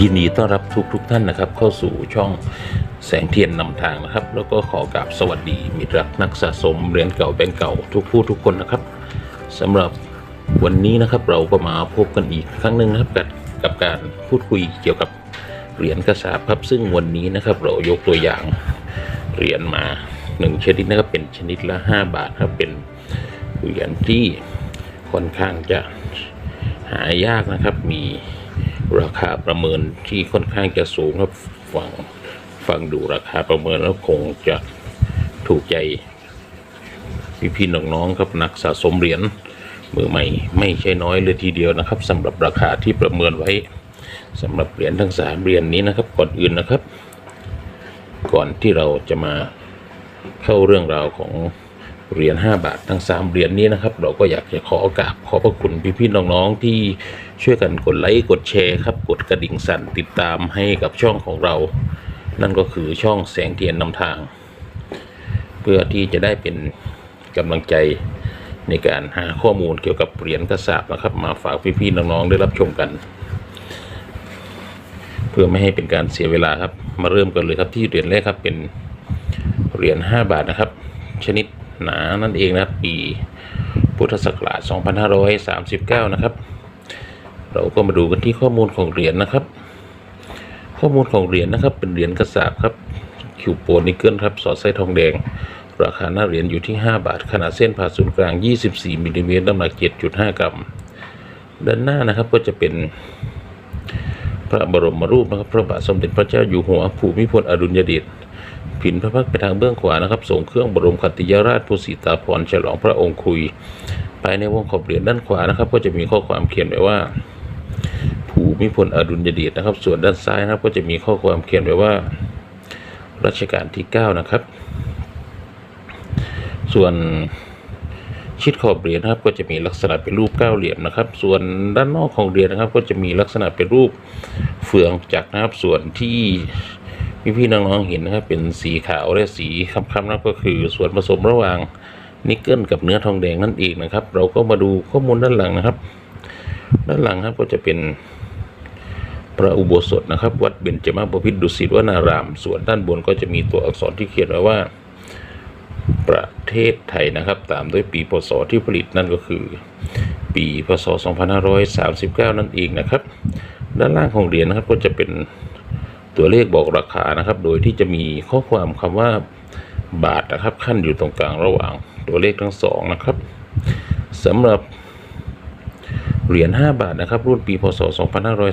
ยินดีต้อนรับทุกทุกท่านนะครับ เข้าสู่ช่องแสงเทียนนำทางนะครับ แล้วก็ขอกราบสวัสดีมิตรรักนักสะสมเหรียญเก่าแบงก์เก่าทุกผู้ทุกคนนะครับสำหรับวันนี้นะครับเราก็มาพบกันอีกครั้งหนึ่งนะครับกับกับการพูดคุยเกี่ยวกับเหรียญกระสาบครับซึ่งวันนี้นะครับเรายกตัวอย่างเหรียญมาหนึ่งชนิดนะครับเป็นชนิดละ 5 บาทครับเป็นเหรียญที่ค่อนข้างจะหายากนะครับมีาคาประเมินที่ค่อนข้างจะสูงครับฟังฟังดูราคาประเมินแล้วคงจะถูกใจพี่ๆน้องๆครับนักสะสมเหรียญมือใหม่ไม่ใช่น้อยเลยทีเดียวนะครับสำหรับราคาที่ประเมินไว้สำหรับเหรียญทั้งสามเหรียญนี้นะครับก่อนอื่นนะครับ ก่อนที่เราจะมาเข้าเรื่องราวของ เหรียญ5บาททั้ง 3 เหรียญนี้นะครับ เราก็อยากจะขอโอกราบขอบพระคุณพี่ๆน้องๆที่ช่วยกันกดไลค์กดแชร์ครับ กดกระดิ่งสั่นติดตามให้กับช่องของเรา นั่นก็คือช่องแสงเทียนนำทาง เพื่อที่จะได้เป็นกำลังใจในการหาข้อมูลเกี่ยวกับเหรียญกระสาบนะครับ มาฝากพี่ๆน้องๆได้รับชมกัน เพื่อไม่ให้เป็นการเสียเวลาครับ มาเริ่มกันเลยครับที่เหรียญแรกครับเป็นเหรียญ5บาทนะครับ ชนิด หนานั่นเองนะครับปีพุทธศักราช 2539 นะครับ เราก็มาดูกันที่ข้อมูลของเหรียญนะครับ ข้อมูลของเหรียญนะครับ เป็นเหรียญกระสาบครับคิวโปนนิกเกิลครับสอดไส้ทองแดง ราคาหน้าเหรียญอยู่ที่ 5 บาท ขนาดเส้นผ่าศูนย์กลาง 24มิลลิเมตรน้ำหนัก 7.5 กรัม ด้านหน้านะครับก็จะเป็นพระบรมรูปนะครับ พระบาทสมเด็จพระเจ้าอยู่หัวภูมิพลอดุลยเดช ผินพระพักไปทางเบื้องขวานะครับส่งเครื่องบรมคติยราชภูสิตาพรฉลองพระองค์คุย ภายในวงขอบเหรียญด้านขวานะครับ ก็จะมีข้อความเขียนไว้ว่า ภูมิพลอดุลยเดชนะครับ ส่วนด้านซ้ายนะครับก็จะมีข้อความเขียนไว้ว่ารัชกาลที่ 9 นะครับ ส่วนชิดขอบเหรียญนะครับก็จะมีลักษณะเป็นรูปเก้าเหลี่ยมนะครับ ส่วนด้านนอกของเหรียญนะครับ ก็จะมีลักษณะเป็นรูปเฟืองจักรนะครับ ส่วนที่ พี่พี่ๆน้องๆเห็นนะครับเป็นสีขาวและสีคล้ำๆนั่นก็คือส่วนผสมระหว่างนิกเกิลกับเนื้อทองแดงนั่นเองนะครับ เราก็มาดูข้อมูลด้านหลังนะครับ ด้านหลังครับก็จะเป็นพระอุโบสถนะครับ วัดเบญจมาบพิตรดุสิตวนาราม ส่วนด้านบนก็จะมีตัวอักษรที่เขียนไว้ว่า ประเทศไทยนะครับ ตามด้วยปีพศที่ผลิตนั่นก็คือ ปีพศ 2539 นั่นเองนะครับ ด้านล่างของเหรียญนะครับก็จะเป็น ตัวเลขบอกราคานะครับ โดยที่จะมีข้อความคำว่าบาทนะครับขั้นอยู่ตรงกลางระหว่างตัวเลขทั้งสองนะครับสำหรับเหรียญ5บาทนะครับ รุ่นปีพศ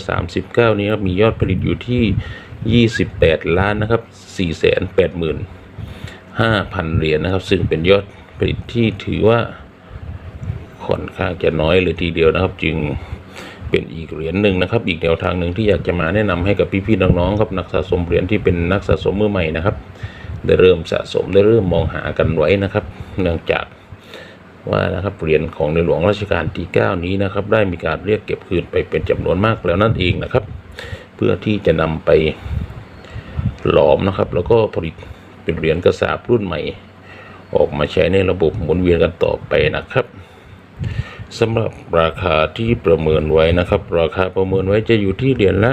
2539 นี้ครับมียอดผลิตอยู่ที่ 28 ล้านนะครับ 485,000 เหรียญนะครับ ซึ่งเป็นยอดผลิตที่ถือว่าค่อนข้างจะน้อยเลยทีเดียวนะครับ จึง เป็นอีกเหรียญหนึ่งนะครับ อีกแนวทางหนึ่งที่อยากจะมาแนะนำให้กับพี่ๆน้องๆครับนักสะสมเหรียญที่เป็นนักสะสมมือใหม่นะครับ ได้เริ่มสะสมได้เริ่มมองหากันไว้นะครับ เนื่องจากว่านะครับเหรียญของในหลวงรัชกาลที่ 9 นี้นะครับ ได้มีการเรียกเก็บคืนไปเป็นจำนวนมากแล้วนั่นเองนะครับ เพื่อที่จะนำไปหลอมนะครับ แล้วก็ผลิตเป็นเหรียญกระสาบรุ่นใหม่ ออกมาใช้ในระบบหมุนเวียนกันต่อไปนะครับ สำหรับราคาที่ประเมินไว้นะครับ ราคาประเมินไว้จะอยู่ที่เหรียญละ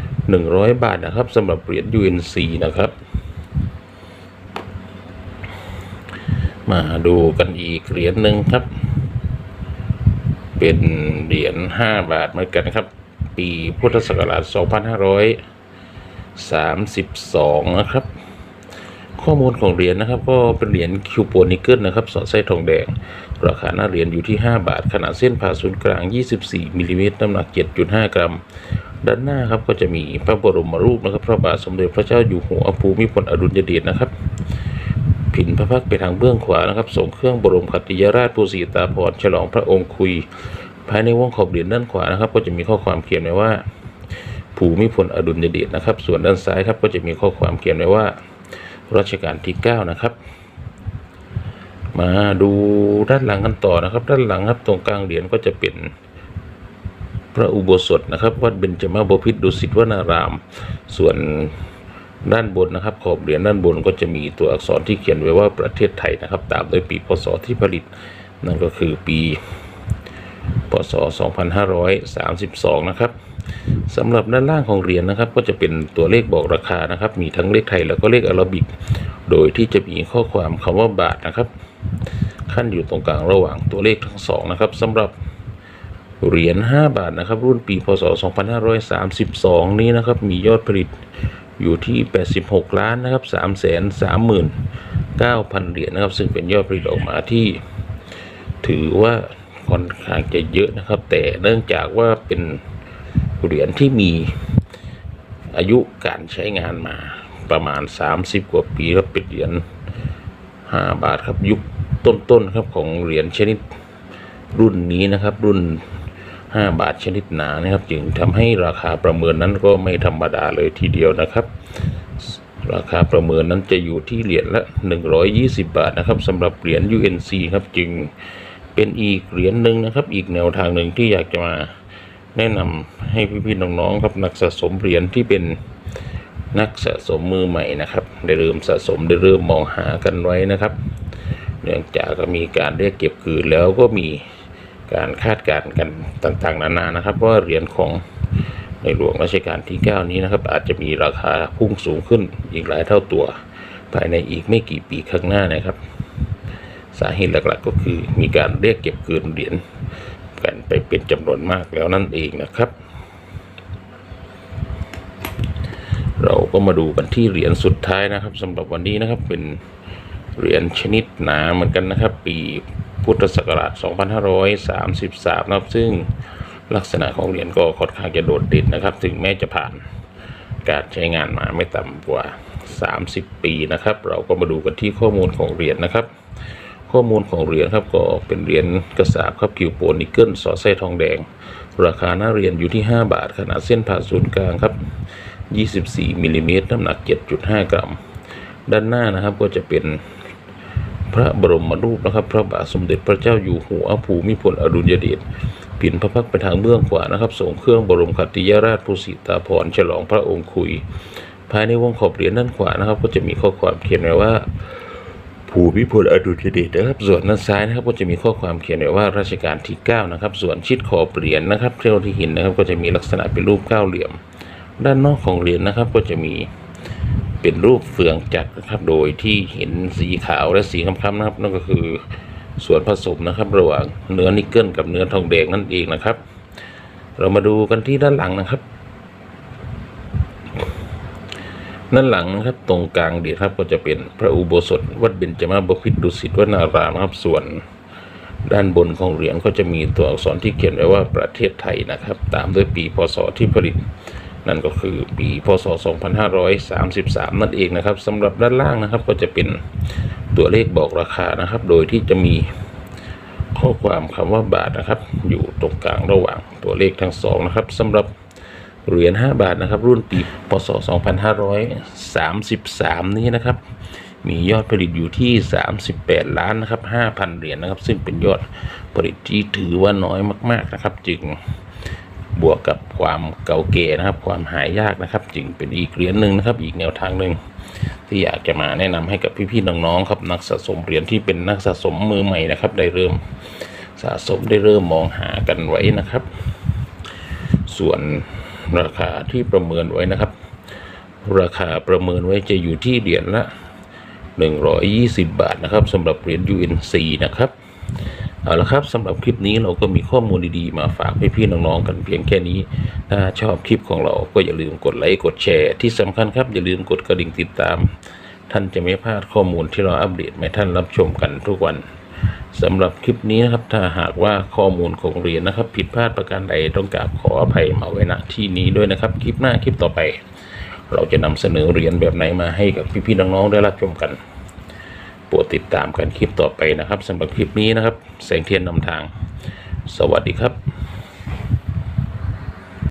100 บาทนะครับสำหรับเหรียญ UNC นะครับ มาดูกันอีกเหรียญหนึ่งครับ เป็นเหรียญ 5 บาทเหมือนกันครับ ปีพุทธศักราช 2532 นะครับ ข้อมูลของเหรียญนะครับ ก็เป็นเหรียญคิวโปนิกเกิลนะครับสอดไส้ทองแดง ราคาหน้าเหรียญอยู่ที่ 5 บาท ขนาดเส้นผ่าศูนย์กลาง 24มิลลิเมตรน้ำหนัก 7.5 กรัม ด้านหน้าครับก็จะมีพระบรมรูปนะครับ พระบาทสมเด็จพระเจ้าอยู่หัวภูมิพลอดุลยเดชนะครับผินพระพักตร์ไปทางเบื้องขวานะครับส่งเครื่องบรมคติยราชภูสีตาพรฉลองพระองค์คุย ภายในวงขอบเหรียญด้านขวานะครับ ก็จะมีข้อความเขียนไว้ว่า ภูมิพลอดุลยเดชนะครับ ส่วนด้านซ้ายครับก็จะมีข้อความเขียนไว้ว่า รัชกาลที่ 9 นะครับ มาดูด้านหลังกันต่อนะครับ ด้านหลังครับตรงกลางเหรียญก็จะเป็นพระอุโบสถนะครับวัดเบญจมาบพิตรดุสิตวนาราม ส่วนด้านบนนะครับ ขอบเหรียญด้านบนก็จะมีตัวอักษรที่เขียนไว้ว่าประเทศไทยนะครับ ตามด้วยปีพศที่ผลิต นั่นก็คือปี พศ 2532 นะครับ สำหรับด้านล่างของเหรียญนะครับ ก็จะเป็นตัวเลขบอกราคานะครับ มีทั้งเลขไทยแล้วก็เลขอาราบิก โดยที่จะมีข้อความคำว่าบาทนะครับ ขั้นอยู่ตรงกลางระหว่างตัวเลขทั้งสองนะครับสำหรับเหรียญ5บาทนะครับ รุ่นปีพศ 2532 นี้นะครับ มียอดผลิตอยู่ที่ 86 ล้านนะครับ 339,000 เหรียญนะครับ ซึ่งเป็นยอดผลิตออกมาที่ ถือว่าค่อนข้างจะเยอะนะครับ แต่เนื่องจากว่าเป็น เหรียญที่มีอายุการใช้งานมาประมาณ 30 กว่าปีครับเป็นเหรียญ5บาทครับยุคต้นๆครับของเหรียญชนิดรุ่นนี้นะครับ รุ่น 5 บาทชนิดหนานะครับ จึงทำให้ราคาประเมินนั้นก็ไม่ธรรมดาเลยทีเดียวนะครับ ราคาประเมินนั้นจะอยู่ที่เหรียญละ 120 บาทนะครับสำหรับเหรียญ UNC ครับจึงเป็นอีกเหรียญหนึ่งนะครับ อีกแนวทางหนึ่งที่อยากจะมา แนะนำให้พี่ๆน้องๆครับนักสะสมเหรียญที่เป็นนักสะสมมือใหม่นะครับได้เริ่มสะสมได้เริ่มมองหากันไว้นะครับ เนื่องจากก็มีการเรียกเก็บคืนแล้วก็มีการคาดการณ์กันต่างๆ นานานะครับ ว่าเหรียญของในหลวงรัชกาลที่ 9 นี้นะครับ อาจจะมีราคาพุ่งสูงขึ้นอีกหลายเท่าตัว ภายในอีกไม่กี่ปีข้างหน้านะครับ สาเหตุหลักๆ ก็คือมีการเรียกเก็บคืนเหรียญ กันไปเป็นจำนวนมากแล้วนั่นเองนะครับ เราก็มาดูกันที่เหรียญสุดท้ายนะครับสำหรับวันนี้นะครับเป็นเหรียญชนิดหนาเหมือนกันนะครับ ปีพุทธศักราช 2533 นะครับ ซึ่งลักษณะของเหรียญก็ค่อนข้างจะโดดเด่นนะครับ ถึงแม้จะผ่านการใช้งานมาไม่ต่ำกว่า 30 ปีนะครับ เราก็มาดูกันที่ข้อมูลของเหรียญนะครับ ข้อมูลของเหรียญครับก็เป็นเหรียญกระสาบครับคิวโปนนิกเกิลสอดไส้ทองแดง ราคาหน้าเหรียญอยู่ที่ 5 บาท ขนาดเส้นผ่าศูนย์กลางครับ 24มิลลิเมตรน้ำหนัก 7.5 กรัม ด้านหน้านะครับก็จะเป็นพระบรมรูปนะครับ พระบาทสมเด็จพระเจ้าอยู่หัวภูมิพลอดุลยเดชผินพระพักไปทางเบื้องขวานะครับส่งเครื่องบรมขัตติยราชภูสิตาภรฉลองพระองค์คุย ภายในวงขอบเหรียญด้านขวานะครับ ก็จะมีข้อความเขียนไว้ว่า ภูมิพลอดุลยเดชนะครับ ส่วนด้านซ้ายนะครับก็จะมีข้อความเขียนไว้ว่ารัชกาลที่ 9 นะครับ ส่วนชิดขอบเหรียญนะครับเท่าที่เห็นนะครับ ก็จะมีลักษณะเป็นรูปเก้าเหลี่ยม ด้านนอกของเหรียญนะครับ ก็จะมีเป็นรูปเฟืองจักรนะครับ โดยที่เห็นสีขาวและสีคล้ำๆนะครับนั่นก็คือส่วนผสมนะครับ ระหว่างเนื้อนิกเกิลกับเนื้อทองแดงนั่นเองนะครับ เรามาดูกันที่ด้านหลังนะครับ ด้านหลังนะครับตรงกลางเดียครับก็จะเป็นพระอุโบสถวัดเบญจมาบพิตรดุสิตวนารามครับส่วน ด้านบนของเหรียญก็จะมีตัวอักษรที่เขียนไว้ว่าประเทศไทยนะครับ ตามด้วยปีพศที่ผลิต นั่นก็คือปีพศ 2533 นั่นเองนะครับสำหรับด้านล่างนะครับก็จะเป็นตัวเลขบอกราคานะครับ โดยที่จะมีข้อความคำว่าบาทนะครับ อยู่ตรงกลางระหว่างตัวเลขทั้งสองนะครับสำหรับ เหรียญ5บาทนะครับ รุ่นปีพศ 2533 นี้นะครับ มียอดผลิตอยู่ที่ 38 ล้านนะครับ 5,000 เหรียญนะครับ ซึ่งเป็นยอดผลิตที่ถือว่าน้อยมาก ๆนะครับ จึงบวกกับความเก่าเก๋นะครับ ความหายากนะครับ จึงเป็นอีกเหรียญหนึ่งนะครับ อีกแนวทางหนึ่งที่อยากจะมาแนะนำให้กับพี่ๆน้องๆครับ นักสะสมเหรียญที่เป็นนักสะสมมือใหม่นะครับ ได้เริ่มสะสมได้เริ่มมองหากันไว้นะครับ ส่วน ราคาที่ประเมินไว้นะครับ ราคาประเมินไว้จะอยู่ที่เหรียญละ 120 บาทนะครับสำหรับเหรียญ UNC นะครับเอาละครับสำหรับคลิปนี้เราก็มีข้อมูลดีๆ มาฝากพี่ๆน้องๆกันเพียงแค่นี้ ถ้าชอบคลิปของเราก็อย่าลืมกดไลค์กดแชร์ที่สำคัญครับอย่าลืมกดกระดิ่งติดตาม ท่านจะไม่พลาดข้อมูลที่เราอัปเดตให้ท่านรับชมกันทุกวัน สำหรับคลิปนี้นะครับถ้าหากว่าข้อมูลของเรียนนะครับ ผิดพลาดประการใดต้องกราบขออภัยมาไว้ณที่นี้ด้วยนะครับ คลิปหน้าคลิปต่อไป เราจะนำเสนอเหรียญแบบไหนมาให้กับพี่ๆน้องๆได้รับชมกันโปรดติดตามกันคลิปต่อไปนะครับสำหรับคลิปนี้นะครับ แสงเทียนนำทาง สวัสดีครับ